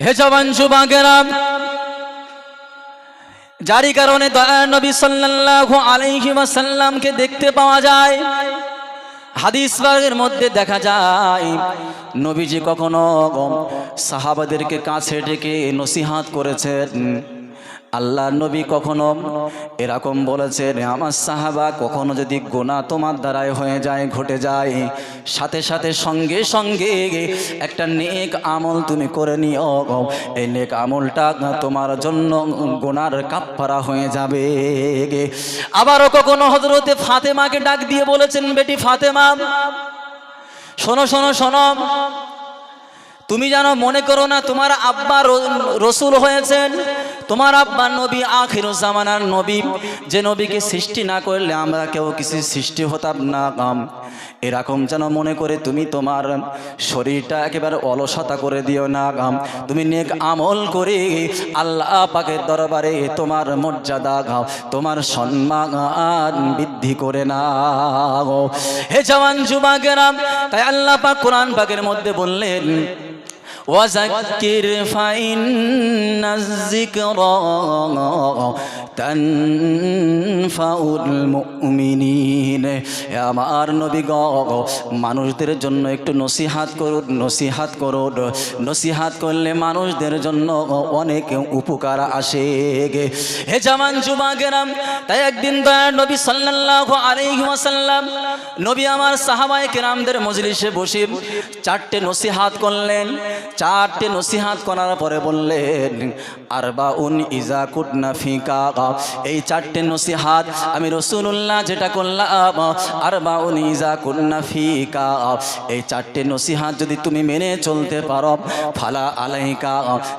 হে যারই কারণে দয়া নবী সাল্লাল্লাহু আলাইহি ওয়াসাল্লামকে দেখতে পাওয়া যায়, হাদিস বাগের মধ্যে দেখা যায়, নবীজি কখনো সাহাবাদেরকে কাছে ডেকে নসিহাত করেছেন। আল্লাহ নবী কখনো এরকম বলেছেন, আমার সাহাবা কখনো যদি গোনা তোমার দ্বারাই হয়ে যায়, ঘটে যায়, সাথে সাথে সঙ্গে সঙ্গে একটা নেক আমল তুমি করে নিও, এই নেক আমলটা তোমার জন্য গোনার কাপ্পারা হয়ে যাবে। আবারও কখনো হজরতে ফাতেমাকে ডাক দিয়ে বলেছেন, বেটি ফাতেমা, শোনো শোনো শোনো তুমি যেন মনে করো না তোমার আব্বা রসুল হয়েছেন। তোমার আব্বা নবী আখির জামানার নবী। যে নবীকে সৃষ্টি না করলে আমরা কেউ কিছু সৃষ্টি হতাম না আম, এরকম যেন মনে করে তুমি তোমার শরীরটা একেবারে অলসতা করে দিও না গাম তুমি নেক আমল করে আল্লাহ পাকের দরবারে তোমার মর্যাদা গাও তোমার সম্মান বৃদ্ধি করে না হে জওয়ান যুবাকেরা তাই আল্লাহ পাক কোরআন পাকের মধ্যে বললেন وذكر فإن الذكرى تنفع المؤمنين হে আমার নবী গ মানুষদের জন্য একটু নসিহাত করুন নসিহাত করুন নসিহাত করলে মানুষদের জন্য অনেক উপকার আসে গে হে জামান যুবাগেরাম তাই একদিন দয়ার নবী সাল্লাল্লাহু আলাইহি ওয়াসাল্লাম নবী আমার সাহাবায়ে কেরামদের মজলিসে বসে চারটে নসিহাত করলেন চারটে নসিহাত করার পরে বললেন আরবা উন ইজা কুটনা ফিকা। এই চারটে নসিহাত আমি রসুল্লাহ যেটা করলাম আরবা উন ইজা কুটনা ফিকা। এই চারটে নসিহাত যদি তুমি মেনে চলতে পারো, ফালা আলাইকা,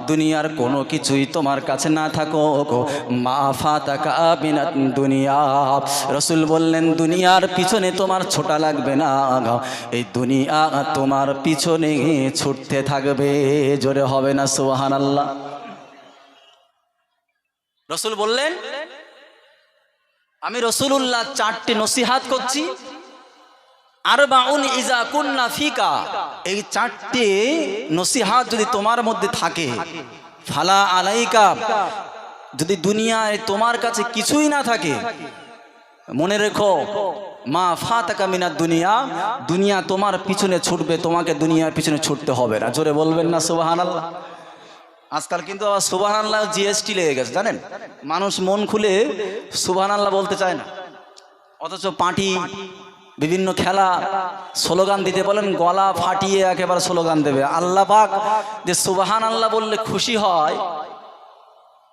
দুনিয়ার কোনো কিছুই তোমার কাছে না থাকো মা ফাতাকা বিনাত দুনিয়া। রসুল বললেন, দুনিয়ার পিছনে তোমার ছোটা লাগবে না। এই দুনিয়া তোমার পিছনে ছুটতে থাকবে। জোরে হবে না সোহান আল্লাহ রসুল বললেন, আমি রসুল্লাহ চারটি নসিহাত করছি। আর বাউন ইজা কুন্না ফিকা, এই চারটি নসিহাত যদি তোমার মধ্যে থাকে, ফালা আলাইকা, যদি দুনিয়ায় তোমার কাছে কিছুই না থাকে মনে রেখো, মা ফাতাকা মিনার দুনিয়া দুনিয়া তোমার পিছনে ছুটবে, তোমাকে দুনিয়ার পিছনে ছুটতে হবে না। জোরে বলবেন না সুবাহান আল্লাহ আজকাল কিন্তু আবার সুবাহান আল্লাহ জিএসটি লেগে গেছে, জানেন? মানুষ মন খুলে সুবাহান আল্লাহ বলতে চায় না। অথচ পার্টি, বিভিন্ন খেলা, স্লোগান দিতে বলেন, গলা ফাটিয়ে একেবারে স্লোগান দেবে। আল্লাহ পাক যে সুবাহান আল্লাহ বললে খুশি হয়,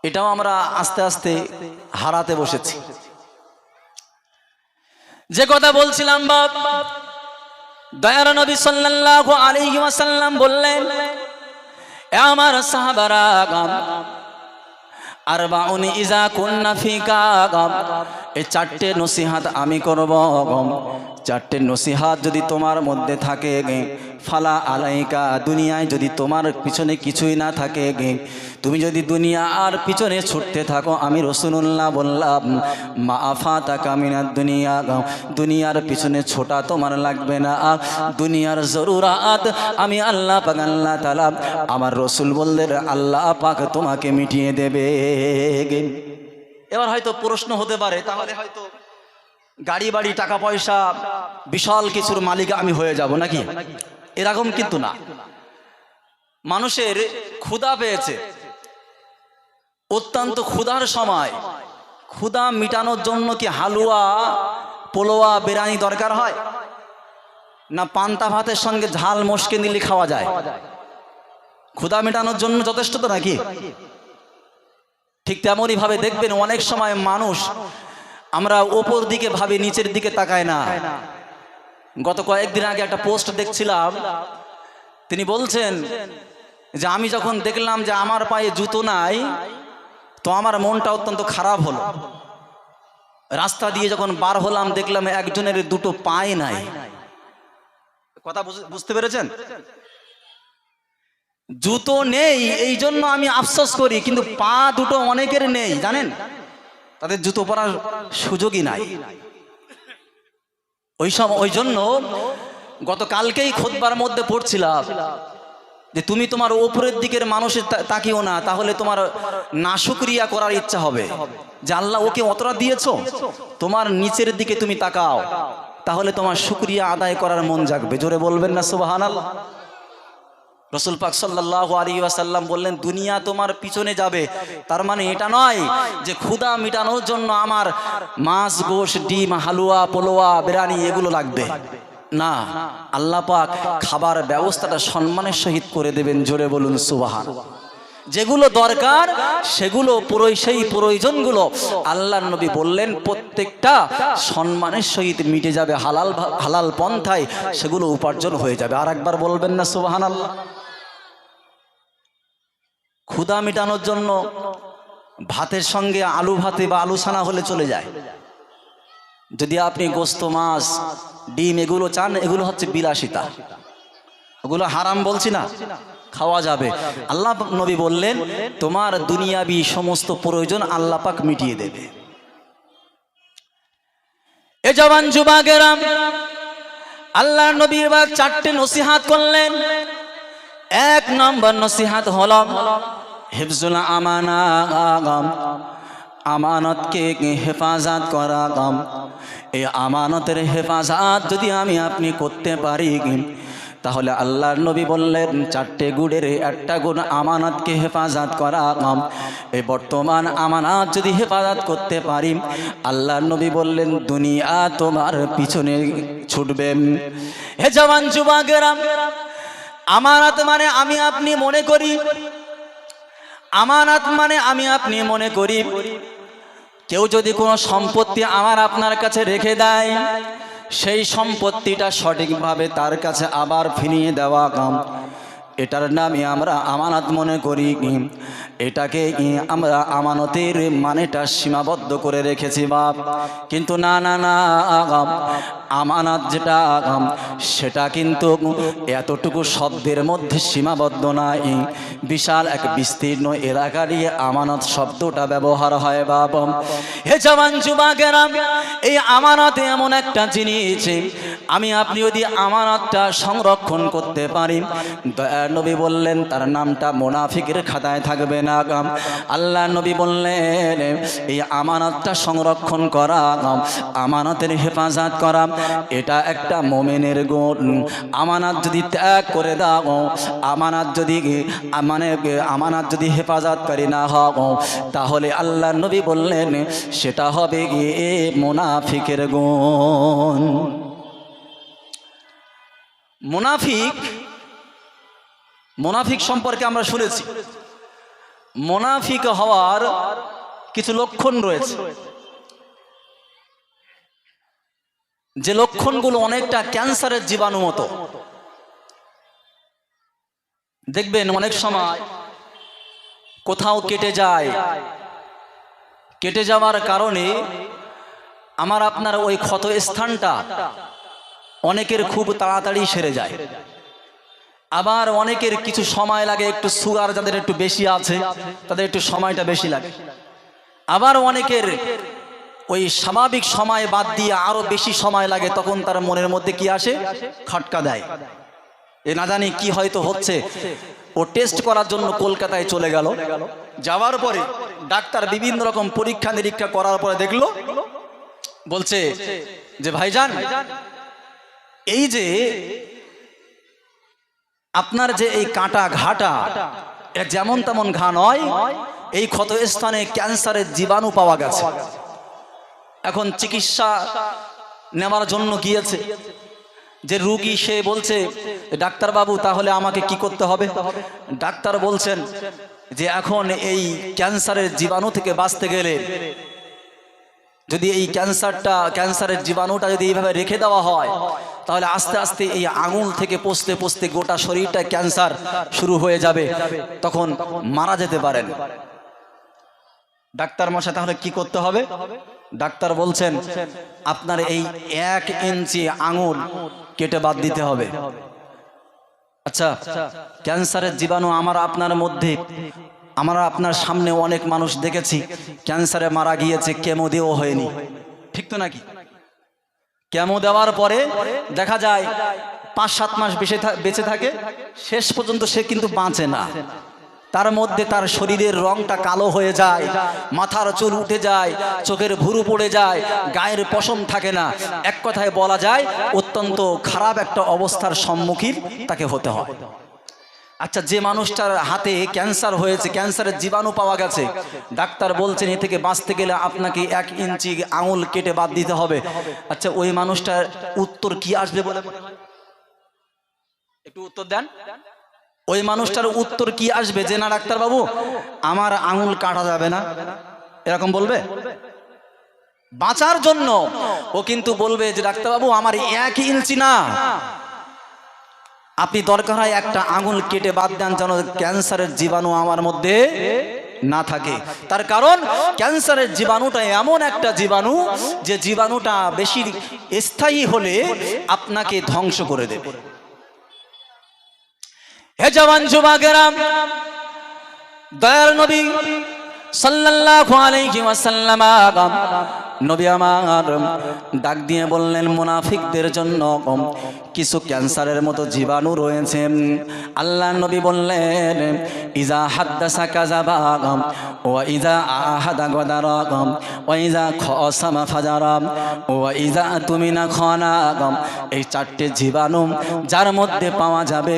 এটাও আমরা আস্তে আস্তে হারাতে বসেছি। যে কথা বলছিলাম বাপ, দয়ার নবী সাল্লাল্লাহু আলাইহি ওয়াসাল্লাম বললেন, এ আমার সাহাবারা গাম, আরবাউন ইজা কুন্না ফিকা এই চারটে নসিহাত আমি করব চারটে নসিহাত যদি তোমার মধ্যে থাকে ফালা আলাইকা, দুনিয়ায় যদি তোমার পিছনে কিছুই না থাকে তুমি যদি দুনিয়া আর পিছনে ছুটতে থাকো, আমি রসুল্লাহ বললাম, মা আফা তাকা মিনার দুনিয়া দুনিয়ার পিছনে ছোটা তোমার লাগবে না। দুনিয়ার জরুরাত আমি আল্লাহ পাক, আল্লাহ তালা আমার রসুল বললেন, আল্লাহ পাক তোমাকে মিটিয়ে দেবে এবার হয়তো প্রশ্ন হতে পারে, তাহলে হয়তো গাড়ি, বাড়ি, টাকা, পয়সা, বিশাল কিছুর মালিক আমি হয়ে যাব নাকি? এরকম কিন্তু না। মানুষের ক্ষুধা পেয়েছে। অত্যন্ত ক্ষুধার সময় ক্ষুধা মিটানোর জন্য কি হালুয়া, পোলোয়া, বিরিয়ানি দরকার হয়? না পান্তা ভাতের সঙ্গে ঝাল মশকে নিলে খাওয়া যায়? ক্ষুধা মেটানোর জন্য যথেষ্ট তো নাকি? ঠিক তেমনই ভাবে দেখবেন অনেক সময় মানুষ আমরা ওপর দিকে ভাবি, নিচের দিকে তাকায় না। গত কয়েকদিন আগে একটা পোস্ট দেখছিলাম, তিনি বলছেন যে আমি যখন দেখলাম যে আমার পায়ে জুতো নাই, তো আমার মনটা অত্যন্ত খারাপ হলো। রাস্তা দিয়ে যখন বার হলাম, দেখলাম একজনের দুটো পায়ে নাই। কথা বুঝ- বুঝতে পেরেছেন? জুতো নেই এই জন্য আমি আফসোস করি, কিন্তু পা দুটো অনেকের নেই, জানেন? তাদের জুতো পরার সুযোগই নাই। ওই সব, ওই জন্য গতকালকেই খোদবার মধ্যে পড়ছিলাম যে তুমি তোমার ওপরের দিকের মানুষের তাকিও না, তাহলে তোমার না নাশুক্রিয়া করার ইচ্ছা হবে। যে আল্লাহ, ওকে অতটা দিয়েছ? তোমার নিচের দিকে তুমি তাকাও, তাহলে তোমার শুক্রিয়া আদায় করার মন জাগবে। জোরে বলবেন না সুবাহান আল্লাহ রসুল পাক সাল্লাহ আলী ওয়াসাল্লাম বললেন, দুনিয়া তোমার পিছনে যাবে। তার মানে এটা নয় যে ক্ষুধা মিটানোর জন্য আমার মাছ, গোশ, ডিম, হালুয়া, পোলোয়া বিরিয়ানি এগুলো লাগবে। না, আল্লাহ পাক খাবার ব্যবস্থাটা সম্মানের সহিত করে দেবেন, জোরে বলুন সুবাহান। যেগুলো দরকার, সেগুলো সেই প্রয়োজনগুলো আল্লাহ নবী বললেন, প্রত্যেকটা সম্মানের সহিত মিটে যাবে, হালাল হালাল পন্থায় সেগুলো উপার্জন হয়ে যাবে। আর একবার বলবেন না সুবাহান আল্লাহ ক্ষুধা মেটানোর জন্য ভাতের সঙ্গে আলু ভাতে বা আলু ছানা হলে চলে যায়। যদি আপনি গোস্ত, মাছ, ডিম এগুলো চান, এগুলো হচ্ছে বিলাসিতা। ওগুলো হারাম বলছি না, খাওয়া যাবে। আল্লাহ নবী বললেন, তোমার দুনিয়াবি সমস্ত প্রয়োজন আল্লাহ পাক মিটিয়ে দেবে। এ জবান যুবাগেরাম আল্লাহ নবী এবার চারটে নসিহাত করলেন। এক নম্বর নসিহাত হল, হিফজুল আমানা, আমানতকে হেফাজত করা গাম এই আমানতের হেফাজত যদি আমি আপনি করতে পারি, তাহলে আল্লাহর নবী বললেন, চারটে গুড়ের একটা গুণ আমানতকে হেফাজত করা গাম এই বর্তমান আমানত যদি হেফাজত করতে পারি, আল্লাহর নবী বললেন, দুনিয়া তোমার পিছনে ছুটবে। হে জওয়ান যুবাগেরাম আমানত মানে আমি আপনি মনে করি। আমানত মানে আমি আপনি মনে করি। কেউ যদি কোনো সম্পত্তি আমার আপনার কাছে রেখে দেয়, সেই সম্পত্তিটা সঠিকভাবে তার কাছে আবার ফিরিয়ে দেওয়া কাম। এটার নামই আমরা আমানত মনে করি। এটাকে আমরা আমানতের মানেটা সীমাবদ্ধ করে রেখেছি বাপ। কিন্তু না না না আমানত যেটা সেটা কিন্তু এতটুকু শব্দের মধ্যে সীমাবদ্ধ নাই। বিশাল এক বিস্তীর্ণ এলাকা এলাকারই আমানত শব্দটা ব্যবহার হয় বাপ হে জওয়ান যুবাকেরা এই আমানত এমন একটা জিনিস, আমি আপনি যদি আমানতটা সংরক্ষণ করতে পারি, দয়ার নবী বললেন, তার নামটা মোনাফিকের খাতায় থাকবে না গাম আল্লাহ নবী বললেন, এই আমানতটা সংরক্ষণ করা, আমানতের হেফাজত করা এটা একটা মোমেনের গুণ। আমানত যদি ত্যাগ করে দাও, আমানত যদি মানে আমানত যদি হেফাজত হেফাজতকারী না হও, তাহলে আল্লাহ নবী বললেন, সেটা হবে গিয়ে মোনাফিকের গুণ। মোনাফিক মোনাফিক সম্পর্কে আমরা শুনেছি। মোনাফিক হওয়ার কিছু লক্ষণ রয়েছে। যে লক্ষণগুলো অনেকটা ক্যান্সারের জীবাণু মতো। দেখবেন অনেক সময় কোথাও কেটে যায়। কেটে যাওয়ার কারণে আমার আপনার ওই ক্ষত স্থানটা অনেকের খুব তাড়াতাড়ি সেরে যায়। আবার অনেকের কিছু সময় লাগে, একটু সুগার যাদের একটু বেশি আছে, তাদের একটু সময়টা বেশি লাগে। আবার অনেকের ওই স্বাভাবিক সময় বাদ দিয়ে আরও বেশি সময় লাগে, তখন তার মনের মধ্যে কি আসে? খটকা দেয়। এ না জানি কি হয়তো হচ্ছে। ও টেস্ট করার জন্য কলকাতায় চলে গেল। যাওয়ার পরে ডাক্তার বিভিন্ন রকম পরীক্ষা নিরীক্ষা করার পরে দেখল, বলছে যে, ভাইজান, এই যে আপনার যে এই কাঁটা ঘাটা যেমন তেমন ঘা নয়, এই ক্ষত স্থানে ক্যান্সারের জীবাণু পাওয়া গেছে। এখন চিকিৎসা নেওয়ার জন্য গিয়েছে। যে রুগী সে বলছে, ডাক্তার বাবু, তাহলে আমাকে কি করতে হবে? ডাক্তার বলছেন যে, এখন এই ক্যান্সারের জীবাণু থেকে বাঁচতে গেলে যদি এই ক্যান্সারটা, ক্যান্সারের জীবাণুটা যদি এইভাবে রেখে দেওয়া হয়, তাহলে আস্তে আস্তে এই আঙুল থেকে পচতে পচতে গোটা শরীরটা ক্যান্সার শুরু হয়ে যাবে। তখন মারা যেতে পারেন। ডাক্তার মশাই, তাহলে কি করতে হবে? ডাক্তার বলছেন, আপনার এই এক ইঞ্চি আঙুল কেটে বাদ দিতে হবে। আচ্ছা ক্যান্সারের জীবাণু আমার আপনার মধ্যে, আমরা আপনার সামনে অনেক মানুষ দেখেছি, ক্যান্সারে মারা গিয়েছে, কেমো দিয়েও হয়নি। ঠিক তো নাকি? কেমো দেওয়ার পরে দেখা যায়, পাঁচ সাত মাস বেঁচে বেঁচে থাকে, শেষ পর্যন্ত সে কিন্তু বাঁচে না। তার মধ্যে তার শরীরের রংটা কালো হয়ে যায়, মাথার চুল উঠে যায়, চোখের ভুরু পড়ে যায়, গায়ের পশম থাকে না। এক কথায় বলা যায়, অত্যন্ত খারাপ একটা অবস্থার সম্মুখীন তাকে হতে হয়। আচ্ছা যে মানুষটার হাতে ক্যান্সার হয়েছে, ক্যান্সারের জীবাণু পাওয়া গেছে, ডাক্তার বলছেন, এ থেকে বাঁচতে গেলে আপনাকে এক ইঞ্চি আঙুল কেটে বাদ দিতে হবে। আচ্ছা ওই মানুষটার উত্তর কি আসবে বলে একটু উত্তর দেন। ওই মানুষটার উত্তর কি আসবে? যে না ডাক্তার বাবু আমার আঙুল কাটা যাবে না। এরকম বলবে? বাঁচার জন্য। ও কিন্তু বলবে যে, ডাক্তারবাবু, আমার এক ইঞ্চি না। আপনি দরকার হয় একটা আঙুল কেটে বাদ দেন যেন ক্যান্সারের জীবাণু আমার মধ্যে না থাকে। তার কারণ, ক্যান্সারের জীবাণুটা এমন একটা জীবাণু যে জীবাণুটা বেশি স্থায়ী হলে আপনাকে ধ্বংস করে দেবে। হে জওয়ান যুবকেরাম দয়ার নবী সাল্লাল্লাহু আলাইহি ওয়াসাল্লাম নবী আমার ডাক দিয়ে বললেন, মুনাফিকদের জন্য কিছু ক্যান্সারের মতো জীবাণু রয়েছে। আল্লাহ নবী বললেন, ইজা হাদ্দাসা কাজাবা ওয়া ইজা আহাদা গদারা ও ইজা খসামা ফাজারা ও ইজা তুমি না খানা। এই চারটে জীবাণু যার মধ্যে পাওয়া যাবে।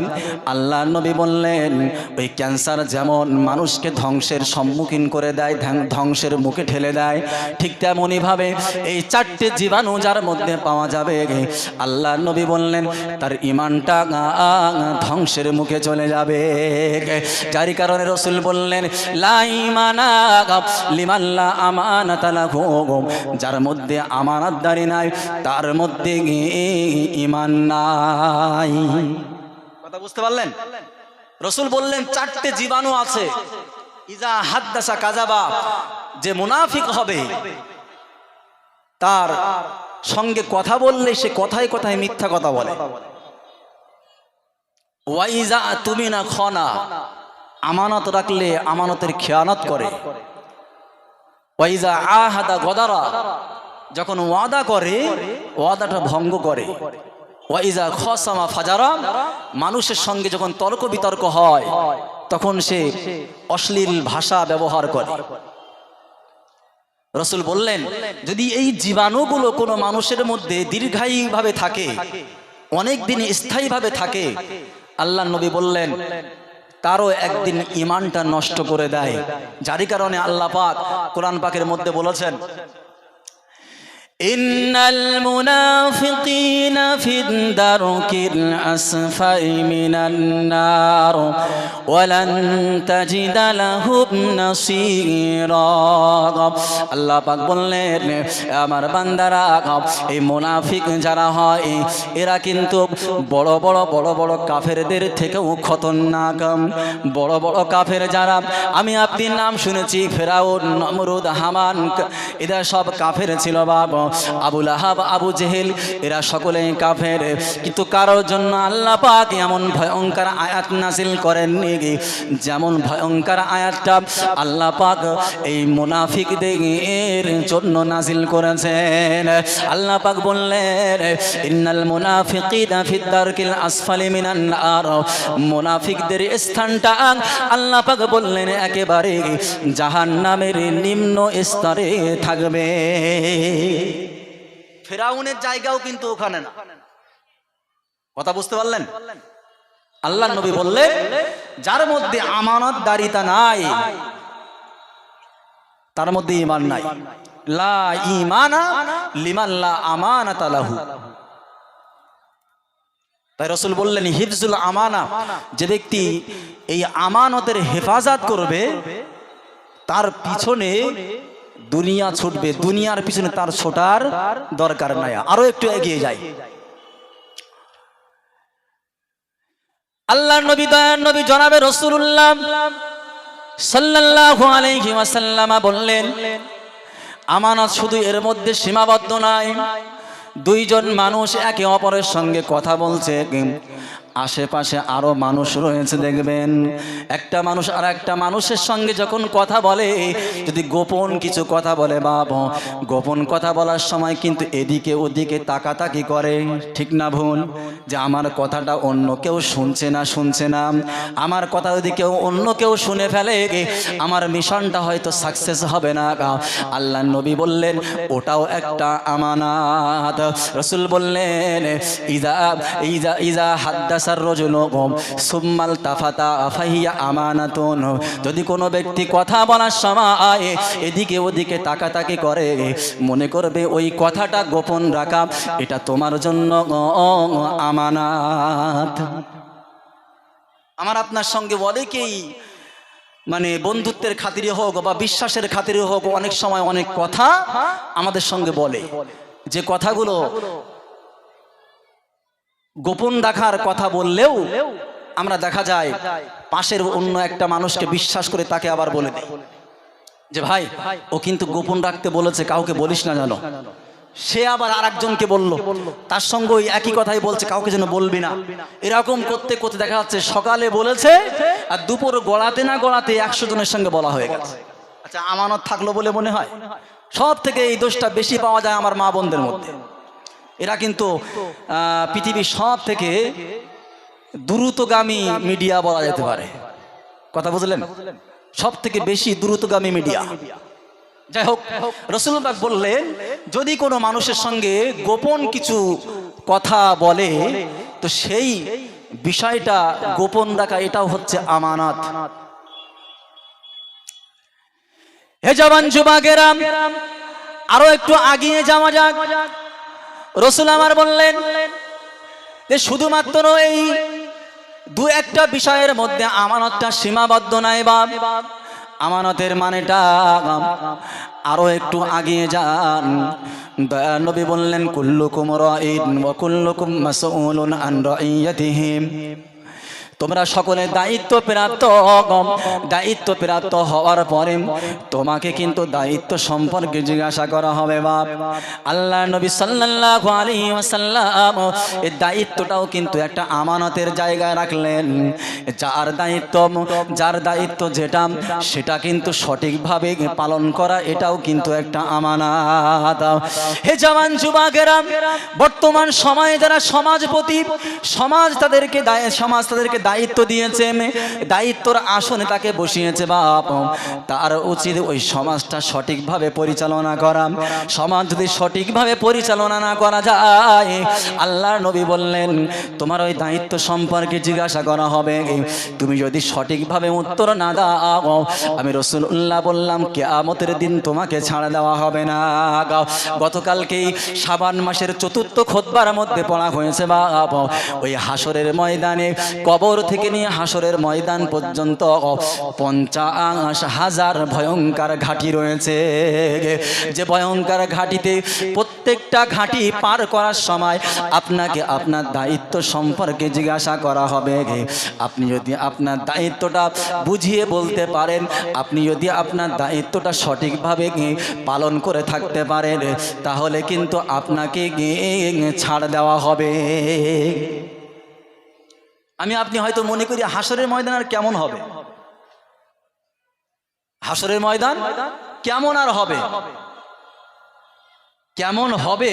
আল্লাহ নবী বললেন, ওই ক্যান্সার যেমন মানুষকে ধ্বংসের সম্মুখীন করে দেয়, ধ্বংসের মুখে ঠেলে দেয়, ঠিক তেমনই ভাবে এই চারটে জীবাণু যার মধ্যে পাওয়া যাবে আল্লাহ নবী বললেন, তার ইমানটা ধ্বংসের মুখে চলে যাবে যার কারণে রসুল বললেন লাইমানা যার মধ্যে আমানতদারি নাই, তার মধ্যে ইমান নাই। কথা বুঝতে পারলেন? রসুল বললেন, চারটে জীবাণু আছে। ইজা হাদ্দাসা কাজাবা, যে মুনাফিক হবে তার সঙ্গে কথা বললে সে কথায় কথায় মিথ্যা কথা বলে। ওয়াইজা তুমি না খনা, আমানত রাখলে আমানতের খেয়ানত করে। ওয়াইজা আহাদা গদারা, যখন ওয়াদা করে, ওয়াদাটা ভঙ্গ করে। ওয়াইজা খসামা ফাজারা, মানুষের সঙ্গে যখন তর্ক বিতর্ক হয়, তখন সে অশ্লীল ভাষা ব্যবহার করে। রসুল বললেন, যদি এই জীবাণুগুলো কোনো মানুষের মধ্যে দীর্ঘায়ীভাবে থাকে অনেক দিন স্থায়ীভাবে থাকে, আল্লাহ নবী বললেন, তারও একদিন ইমানটা নষ্ট করে দেয়। যারই কারণে আল্লাহ পাক কোরআন পাকের মধ্যে বলেছেন إن المنافقين في الدرك الأسفل من النار ولن تجد لهم نصيرا আল্লাহ পাক বললেন আমার বান্দারা এই মুনাফিক যারা হয় এরা কিন্তু বড় বড় বড় বড় কাফেরদের থেকেও খতরনাক বড় বড় কাফের যারা আমি আপনি নাম শুনেছি ফেরাউন নমরুদ হামান এরা সব কাফের ছিল বাবা আবুল আহাব আবু জেহেল, এরা সকলে কাফের। কিন্তু কারোর জন্য আল্লাহ পাক এমন ভয়ঙ্কর আয়াত নাজিল করেননি যেমন ভয়ঙ্কর আয়াতটা আল্লাহ পাক এই মুনাফিকদের জন্য নাজিল করেছেন। আল্লাহ পাক বললেন, ইন্নাল মুনাফিকিনা ফিদ দারকিল আসফালি মিনান নার। মুনাফিকদের স্থানটা আল্লাহ পাক বললেন, একেবারে জাহান্নামের নিম্ন স্তরে থাকবে। ফেরাউনের জায়গাও কিন্তু ওখানে না। কথা বুঝতে পারলেন? আল্লাহ নবী বললেন যার মধ্যে আমানত দারিতা নাই, তার মধ্যে ইমান নাই। লা ইমানা লিমান লা আমানাত লাহু। তাই রসুল বললেন হিফজুল আমানা, যে ব্যক্তি এই আমানতের হেফাজত করবে, তার পিছনে দুনিয়া ছুটবে, দুনিয়ার পিছনে তার ছোটার দরকার নাই। আরও একটু এগিয়ে যায় আল্লাহ নবী, দয়ার নবী জনাবে রসুল্লাহ সাল্লাল্লাহু আলাইহি বললেন, আমানত শুধু এর মধ্যে সীমাবদ্ধ নয় দুইজন মানুষ একে অপরের সঙ্গে কথা বলছে আশেপাশে আরও মানুষ রয়েছে, দেখবেন। একটা মানুষ আর একটা মানুষের সঙ্গে যখন কথা বলে, যদি গোপন কিছু কথা বলে, বাপ, গোপন কথা বলার সময় কিন্তু এদিকে ওদিকে তাকাতাকি করে, ঠিক না ভুল? যে আমার কথাটা অন্য কেউ শুনছে না শুনছে না। আমার কথা যদি কেউ অন্য কেউ শুনে ফেলে, আমার মিশনটা হয়তো সাকসেস হবে না আল্লাহ নবী বললেন, ওটাও একটা আমানাত। রসুল বললেন, ইজা ইজা ইজা রজুল সুম্মাল তাফাতা ফাহিয়া আমানাতুন। যদি কোনো ব্যক্তি কথা বলার সময় এদিকে ওদিকে তাকাতাকি করে, মনে করবে ওই কথাটা গোপন রাখা, এটা তোমার জন্য আমানাত। আমার আপনার সঙ্গে বলে অনেকেই মানে বন্ধুত্বের খাতিরে হোক বা বিশ্বাসের খাতিরে হোক, অনেক সময় অনেক কথা আমাদের সঙ্গে বলে। যে কথাগুলো গোপন রাখার কথা বললেও আমরা দেখা যায় পাশের অন্য একটা মানুষকে বিশ্বাস করে তাকে আবার বলে দেয়। যে ভাই, ও কিন্তু গোপন রাখতে বলেছে, কাউকে বলিস না জানো সে আবার আর একজনকে বলল, তার সঙ্গে ওই একই কথাই বলছে, কাউকে যেন বলবি না। এরকম করতে করতে দেখা যাচ্ছে সকালে বলেছে, আর দুপুর গড়াতে না গড়াতে একশো জনের সঙ্গে বলা হয়ে গেছে। আচ্ছা আমানত থাকল বলে মনে হয়? সব থেকে এই দোষটা বেশি পাওয়া যায় আমার মা বোনদের মধ্যে। এরা কিন্তু পৃথিবীর সব থেকে দ্রুতগামী মিডিয়া বলা যেতে পারে। কথা বুঝলেন? সব থেকে বেশি দ্রুতগামী মিডিয়া। যাই হোক রসুলবাগ বললেন, যদি কোনো মানুষের সঙ্গে গোপন কিছু কথা বলে, তো সেই বিষয়টা গোপন রাখা, এটাও হচ্ছে আমানত। হে জবান যুবাকেরা, আরও একটু আগিয়ে যাওয়া যাক। রসুল আমার বললেন যে শুধুমাত্র এই দু একটা বিষয়ের মধ্যে আমানতটা সীমাবদ্ধ নাই বা আমানতের মানেটা আরও একটু আগিয়ে যান। দয়ার নবী বললেন, কুল্লুকুম রাইন ওয়া কুল্লুকুম আন রাইয়াতিহিম। তোমরা সকলে দায়িত্ব প্রাপ্ত দায়িত্ব প্রাপ্ত হওয়ার পরে তোমাকে কিন্তু দায়িত্ব সম্পর্কে জিজ্ঞাসা করা হবে বাপ। আল্লাহ নবী সাল্লাল্লাহু আলাইহি এই দায়িত্বটাও কিন্তু একটা আমানতের জায়গায় রাখলেন। যার দায়িত্ব যার দায়িত্ব যেটা, সেটা কিন্তু সঠিকভাবে পালন করা, এটাও কিন্তু একটা আমানত। হে জওয়ান যুবকেরা, বর্তমান সময়ে যারা সমাজপতি, সমাজ তাদেরকে সমাজ তাদেরকে দায়িত্ব দিয়েছে দায়িত্বর আসনে তাকে বসিয়েছে বাপ। তার উচিত ওই সমাজটা সঠিকভাবে পরিচালনা করা। সমাজ যদি সঠিকভাবে পরিচালনা না করা যায়, আল্লাহর নবী বললেন, তোমার ওই দায়িত্ব সম্পর্কে জিজ্ঞাসা করা হবে। তুমি যদি সঠিকভাবে উত্তর না দাও, আমি রসুল্লাহ বললাম, কেয়ামতের দিন তোমাকে ছাড়া দেওয়া হবে না। গতকালকেই সাবান মাসের চতুর্থ খোদবার মধ্যে পড়া হয়েছে বা ওই হাসরের ময়দানে কবর থেকে নিয়ে হাসরের ময়দান পর্যন্ত পঞ্চাশ হাজার ভয়ঙ্কর ঘাঁটি রয়েছে। যে ভয়ঙ্কর ঘাঁটিতে প্রত্যেকটা ঘাঁটি পার করার সময় আপনাকে আপনার দায়িত্ব সম্পর্কে জিজ্ঞাসা করা হবে। আপনি যদি আপনার দায়িত্বটা বুঝিয়ে বলতে পারেন, আপনি যদি আপনার দায়িত্বটা সঠিকভাবে পালন করে থাকতে পারেন, তাহলে কিন্তু আপনাকে ছাড় দেওয়া হবে। আমি আপনি হয়তো মনে করি হাসরের ময়দান আর কেমন হবে? হাসরের ময়দান কেমন আর হবে? কেমন হবে?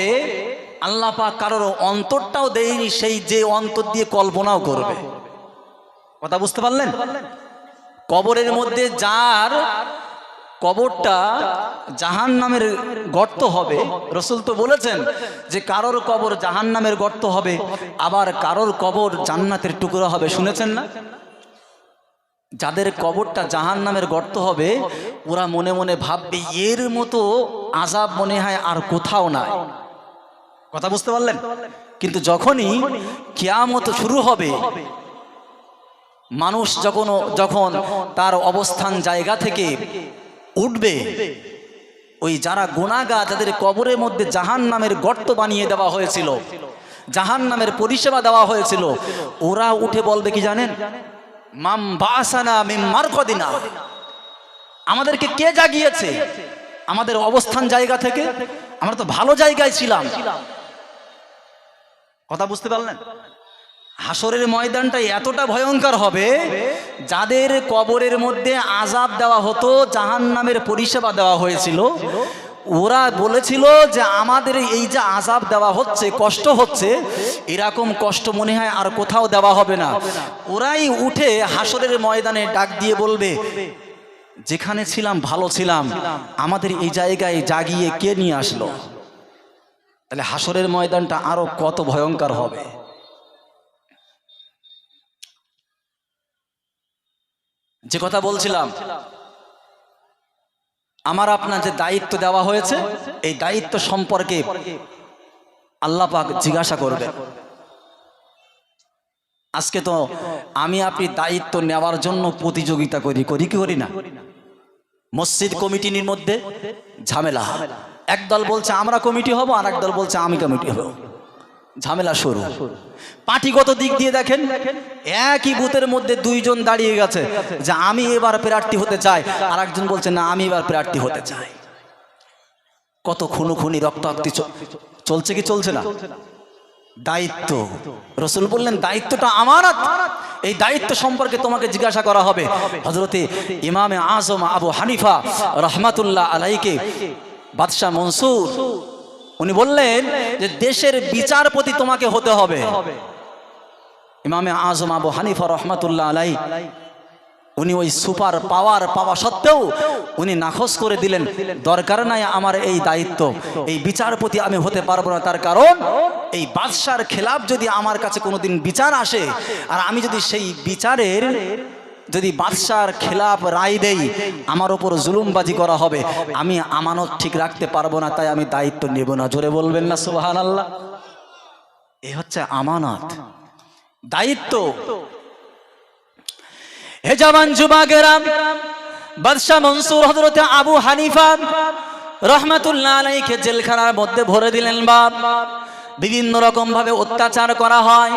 আল্লাহ পাক কারোর অন্তরটাও দেয়নি, সেই যে অন্তর দিয়ে কল্পনাও করবে। কথা বুঝতে পারলেন? কবরের মধ্যে যার কবরটা জাহান নামের গর্ত হবে। রসুল তো বলেছেন যে কারোর কবর জাহান নামের গর্ত হবে, আবার কারোর কবর জান্নাতের টুকরো হবে। শুনেছেন না? যাদের কবরটা জাহান নামের গর্ত হবে, ওরা মনে মনে ভাববে, এর মতো আজাব মনে হয় আর কোথাও নাই। কথা বুঝতে পারলেন? কিন্তু যখনই কেয়ামত শুরু হবে, মানুষ যখন যখন তার অবস্থান জায়গা থেকে উঠবে। ওই যারা গোনাগা যাদের কবরের মধ্যে জাহান নামের গর্ত বানিয়ে দেওয়া হয়েছিল জাহান নামের পরিষেবা দেওয়া হয়েছিল, ওরা উঠে বলবে কি জানেন? মাম বাসানা মিম আমাদেরকে কে জাগিয়েছে? আমাদের অবস্থান জায়গা থেকে? আমরা তো ভালো জায়গায় ছিলাম। কথা বুঝতে পারলেন? হাসরের ময়দানটা এতটা ভয়ঙ্কর হবে, যাদের কবরের মধ্যে আজাব দেওয়া হতো জাহান নামের পরিষেবা দেওয়া হয়েছিল, ওরা বলেছিল যে আমাদের এই যে আজাব দেওয়া হচ্ছে, কষ্ট হচ্ছে, এরকম কষ্ট মনে হয় আর কোথাও দেওয়া হবে না। ওরাই উঠে হাসরের ময়দানে ডাক দিয়ে বলবে, যেখানে ছিলাম, ভালো ছিলাম, আমাদের এই জায়গায় জাগিয়ে কে নিয়ে আসলো? তাহলে হাসরের ময়দানটা আরও কত ভয়ঙ্কর হবে। যে কথা বলছিলাম, আমার আপনার যে দায়িত্ব দেওয়া হয়েছে, এই দায়িত্ব সম্পর্কে আল্লাহ পাক জিজ্ঞাসা করবে। আজকে তো আমি আপনি দায়িত্ব নেওয়ার জন্য প্রতিযোগিতা করি করি কি করি না? মসজিদ কমিটির মধ্যে ঝামেলা। একদল বলছে, আমরা কমিটি হব আর একদল বলছে, আমি কমিটি হব। ঝামেলা শুরু। পার্টিগত দিক দিয়ে দেখেন, একই বুথের মধ্যে দুইজন দাঁড়িয়ে গেছে যে আমি এবার প্রার্থী হতে চাই। আর একজন বলছে, না, আমি এবার প্রার্থী হতে চাই। কত খুনো খুনি রক্তাক্তি চলছে কি চলছে না? দায়িত্ব। রসুল বললেন, দায়িত্বটা আমানত এই দায়িত্ব সম্পর্কে তোমাকে জিজ্ঞাসা করা হবে। হজরতে ইমামে আজম আবু হানিফা রহমাতুল্লাহ আলাইকে বাদশাহ মনসুর উনি বললেন যে দেশের বিচারপতি তোমাকে হতে হবে। ইমামে আজম আবু হানিফা রহমাতুল্লাহ আলাই, উনি ওই সুপার পাওয়ার পাওয়া সত্ত্বেও উনি নাকচ করে দিলেন। দরকার নাই আমার এই দায়িত্ব, এই বিচারপতি আমি হতে পারব না। তার কারণ, এই বাদশার খেলাফ যদি আমার কাছে কোনোদিন বিচার আসে, আর আমি যদি সেই বিচারের যদি বাদশার খেলাফ রায় দেই, আমার ওপর জুলুমবাজি করা হবে। আমি আমানত ঠিক রাখতে পারব না, তাই আমি দায়িত্ব নেব না। জোরে বলবেন না সুবাহান আল্লাহ এ হচ্ছে আমানত। দায়িত্ব। হে জওয়ান যুবকেরা বাদশাহ মনসুর হযরতে আবু হানিফা রহমাতুল্লাহ আলাইকে জেলখানার মধ্যে ভরে দিলেন বাপ। বিভিন্ন রকম ভাবে অত্যাচার করা হয়,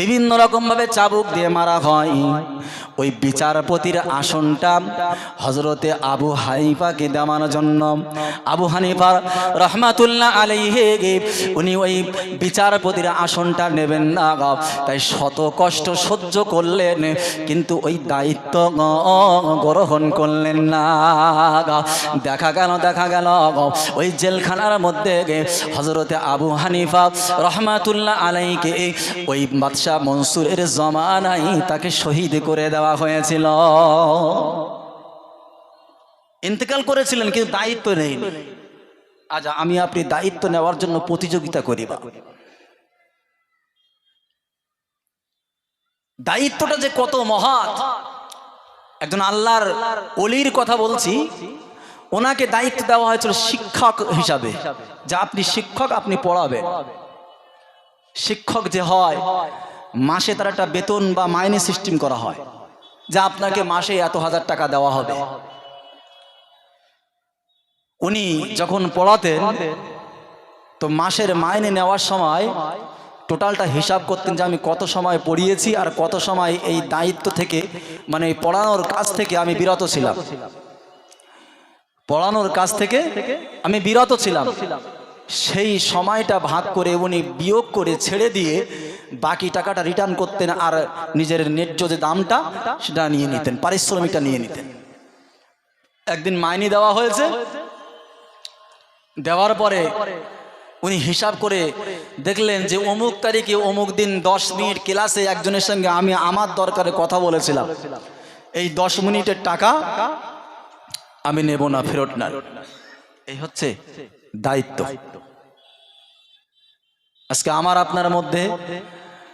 বিভিন্ন রকম ভাবে চাবুক দিয়ে মারা হয় ওই বিচারপতির আসনটা হজরতে আবু হানিফাকে দেওয়ার জন্য আবু হানিফার রহমাতুল্লাহ আলাইহে, উনি ওই বিচারপতির আসনটা নেবেন না। তাই শত কষ্ট সহ্য করলেন, কিন্তু ওই দায়িত্ব গ্রহণ করলেন না। দেখা গেল দেখা গেল ওই জেলখানার মধ্যে হজরতে আবু হানিফা রহমাতুল্লাহ আলাইকে। ওই বাদশাহ মনসুরের জমানাই তাকে শহীদ করে দেওয়া হয়েছিল। ইন্তেকাল করেছিলেন, কিন্তু দায়িত্ব নেই আজ আমি আপনি দায়িত্ব নেওয়ার জন্য প্রতিযোগিতা করিবা দায়িত্বটা যে কত মহৎ। একজন আল্লাহর অলির কথা বলছি। ওনাকে দায়িত্ব দেওয়া হয়েছিল শিক্ষক হিসাবে। যে আপনি শিক্ষক, আপনি পড়াবেন। শিক্ষক যে হয়, মাসে তার একটা বেতন বা মাইনে সিস্টেম করা হয়, যে আপনাকে মাসে এত হাজার টাকা দেওয়া হবে। উনি যখন পড়াতেন, তো মাসের মাইনে নেওয়ার সময় টোটালটা হিসাব করতেন যে আমি কত সময় পড়িয়েছি আর কত সময় এই দায়িত্ব থেকে মানে পড়ানোর কাজ থেকে আমি বিরত ছিলাম। পড়ানোর কাজ থেকে আমি বিরত ছিলাম। সেই সময়টা ভাগ করে উনি বিয়োগ করে ছেড়ে দিয়ে বাকি টাকাটা রিটার্ন করতেন আর নিজের ন্যায্য যে দামটা সেটা নিয়ে নিতেন, পারিশ্রমিকটা নিয়ে নিতেন। একদিন মাইনি দেওয়া হয়েছে। দেওয়ার পরে উনি হিসাব করে দেখলেন যে অমুক তারিখে অমুক দিন দশ মিনিট ক্লাসে একজনের সঙ্গে আমি আমার দরকারে কথা বলেছিলাম। এই দশ মিনিটের টাকা আমি নেব না ফেরত না। এই হচ্ছে দায়িত্ব। আজকে আমার আপনার মধ্যে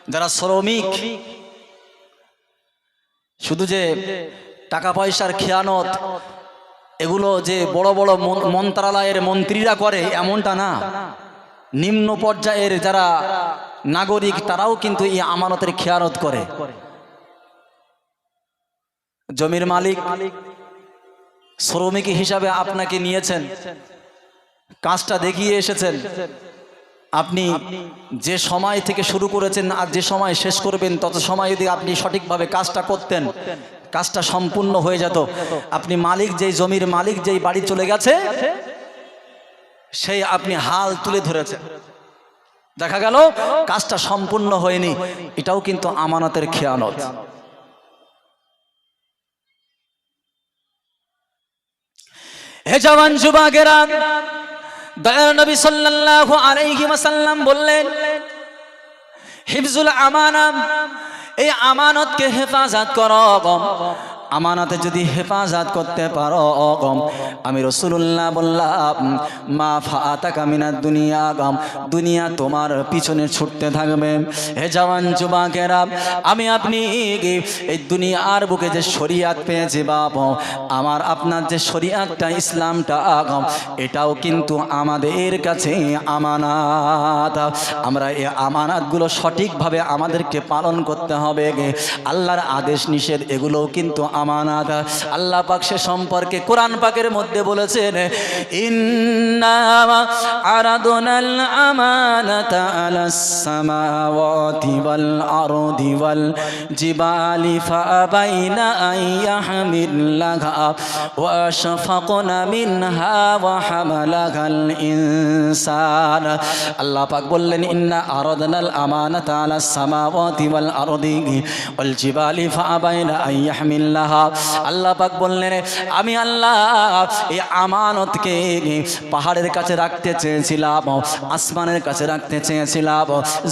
যারা শ্রমিক, শুধু যে টাকা পয়সার খেয়ানত, এগুলো যে বড় বড় মন- মন্ত্রালয়ের মন্ত্রীরা করে, এমনটা না। নিম্ন পর্যায়ের যারা নাগরিক, তারাও কিন্তু এই আমানতের খেয়ানত করে। জমির মালিক শ্রমিক হিসাবে আপনাকে নিয়েছেন। কাজটা দেখিয়ে এসেছেন। আপনি যে সময় থেকে শুরু করেছেন আর যে সময় শেষ করবেন, তত সময় যদি আপনি সঠিকভাবে কাজটা করতেন, কাজটা সম্পূর্ণ হয়ে যেত। আপনি মালিক যেই জমির মালিক যেই বাড়ি চলে গেছে, সেই আপনি হাল তুলে ধরেছেন। দেখা গেল, কাজটা সম্পূর্ণ হয়নি। এটাও কিন্তু আমানতের খেয়ানত। হে জওয়ান যুবকেরা দয়াল নবী সাল্লাল্লাহু আলাইহি ওয়াসাল্লাম বললেন, হিফজুল আমানাম, এই আমানতকে হেফাজত করো আমানতে যদি হেফাজত করতে পারো গম, আমি রসুল্লাহ বললাম, মা ফাতা কামিনা দুনিয়া, গম, দুনিয়া তোমার পিছনে ছুটতে থাকবে। হে জওয়ান যুবকেরা, আমি আপনি এই দুনিয়ার বুকে যে শরিয়াত পেয়েছি বাপ, আমার আপনার যে শরিয়াতটা, ইসলামটা আগম এটাও কিন্তু আমাদের কাছে আমানাত। আমরা এই আমানাতগুলো সঠিকভাবে আমাদেরকে পালন করতে হবে আল্লাহর আদেশ নিষেধ, এগুলোও কিন্তু আমানাত। আল্লাহ পাক সে সম্পর্কে কোরআন পাকের মধ্যে বলেছেন, ইন্না আরাদনাল আমানাতা আলাস সামাওয়াতি ওয়াল আরদি ওয়াল জিবালি ফাআবাইনা আন ইয়াহমিলাহা ওয়া আশফাকনা মিনহা ওয়া হামালাহাল ইনসান। আল্লাহ পাক বললেন, ইন্না আরাদনাল আমানাতা আলাস সামাওয়াতি ওয়াল আরদি ওয়াল জিবালি ফাআবাইনা আন ইয়াহমিলাহা আল্লাহ পাক বললেন, আমি আল্লাহ এই আমানতকে পাহাড়ের কাছে রাখতে চেয়েছিলাম, আসমানের কাছে রাখতে চেয়েছিলাম,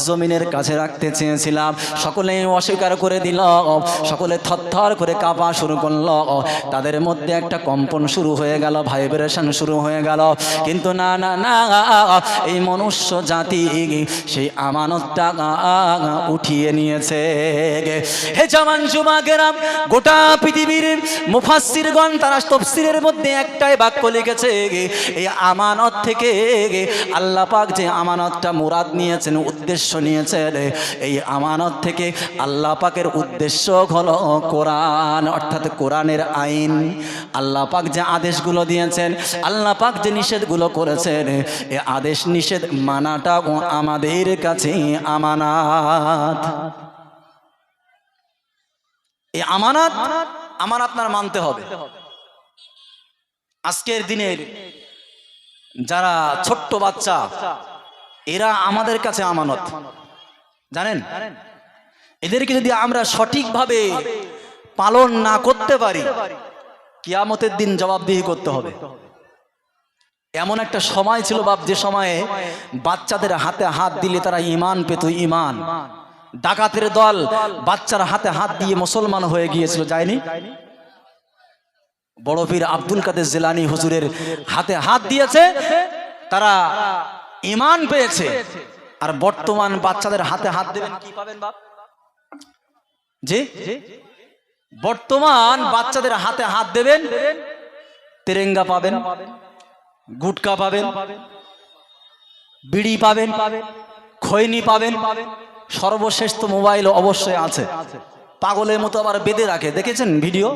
জমিনের কাছে রাখতে চেয়েছিলাম। সকলে অস্বীকার করে দিল, সকলে থরথর করে কাঁপা শুরু করল। তাদের মধ্যে একটা কম্পন শুরু হয়ে গেল, ভাইব্রেশন শুরু হয়ে গেল। কিন্তু না না না, এই মনুষ্য জাতি সেই আমানতটা উঠিয়ে নিয়েছে। হে জামান যুবাকেরাম গোটা পৃথিবীর মুফাসসিরগণ তারা তফসিরের মধ্যে একটাই বাক্য লিখেছে এই আমানত থেকে আল্লাহ পাক যে আমানতটা মুরাদ নিয়েছেন, উদ্দেশ্য নিয়েছেন, এই আমানত থেকে আল্লাহ পাকের উদ্দেশ্য হলো কোরআন, অর্থাৎ কোরআনের আইন। আল্লাহ পাক যে আদেশগুলো দিয়েছেন, আল্লাহ পাক যে নিষেধগুলো করেছেন এই আদেশ নিষেধ মানাটা আমাদের কাছে আমানাত। এই আমানাত আমার আপনার মানতে হবে। আজকের দিনের যারা ছোট্ট বাচ্চা, এরা আমাদের কাছে আমানত। জানেন? এদেরকে যদি আমরা সঠিকভাবে পালন না করতে পারি, কিয়ামতের দিন জবাবদিহি করতে হবে। এমন একটা সময় ছিল বাপ, যে সময়ে বাচ্চাদের হাতে হাত দিলে তারা ইমান পেত, ইমান। ডাকাতের দল, বাচ্চার হাতে হাত দিয়ে মুসলমান হয়ে গিয়েছিল, যায়নি? বড় পীর আব্দুল কাদের জেলানি হুজুরের হাতে হাত দিয়েছে, তারা ইমান পেয়েছে। আর বর্তমান বাচ্চাদের হাতে হাত দেবেন কি পাবেন বাপ? জি? বর্তমান বাচ্চাদের হাতে হাত দেবেন, তেরেঙ্গা পাবেন, গুটকা পাবেন, বিড়ি পাবেন, খৈনি পাবেন সর্বশেষ তো মোবাইল অবশ্যই আছে। পাগলের মতো আবার বেঁধে রাখে। দেখেছেন ভিডিও?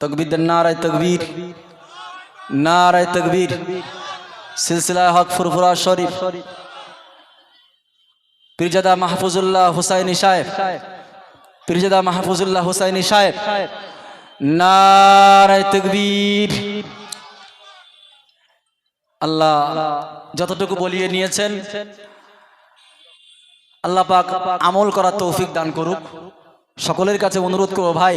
তকবির নারায় তকবীর। নারায় তকবীর। সিলসিলা হক ফুরফুরা শরীফ। পীরজাদা মাহফুজুল্লাহ হুসাইনি সাহেব। পীরজাদা মাহফুজুল্লাহ হুসাইনি সাহেব। নারায় তকবীর। আল্লাহ যতটুকু বলিয়ে নিয়েছেন আল্লাহ পাক আমল করার তৌফিক দান করুক। সকলের কাছে অনুরোধ করব ভাই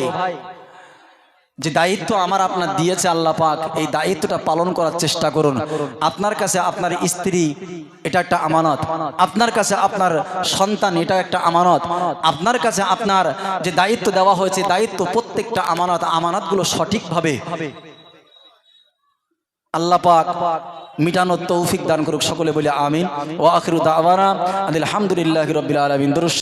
যে দায়িত্ব আমার আপনার দিয়েছে আল্লাহ পাক এই দায়িত্বটা পালন করার চেষ্টা করুন। আপনার কাছে আপনার স্ত্রী এটা একটা আমানত। আপনার কাছে আপনার সন্তান এটা একটা আমানত। আপনার কাছে আপনার যে দায়িত্ব দেওয়া হয়েছে দায়িত্ব প্রত্যেকটা আমানত আমানতগুলো সঠিকভাবে আল্লাহ পাক মিটানোর তৌফিক দান করুক সকলে বলে আমিন। ও আখিরু দাওয়ানা আলহামদুলিল্লাহ রবিল আলমিন।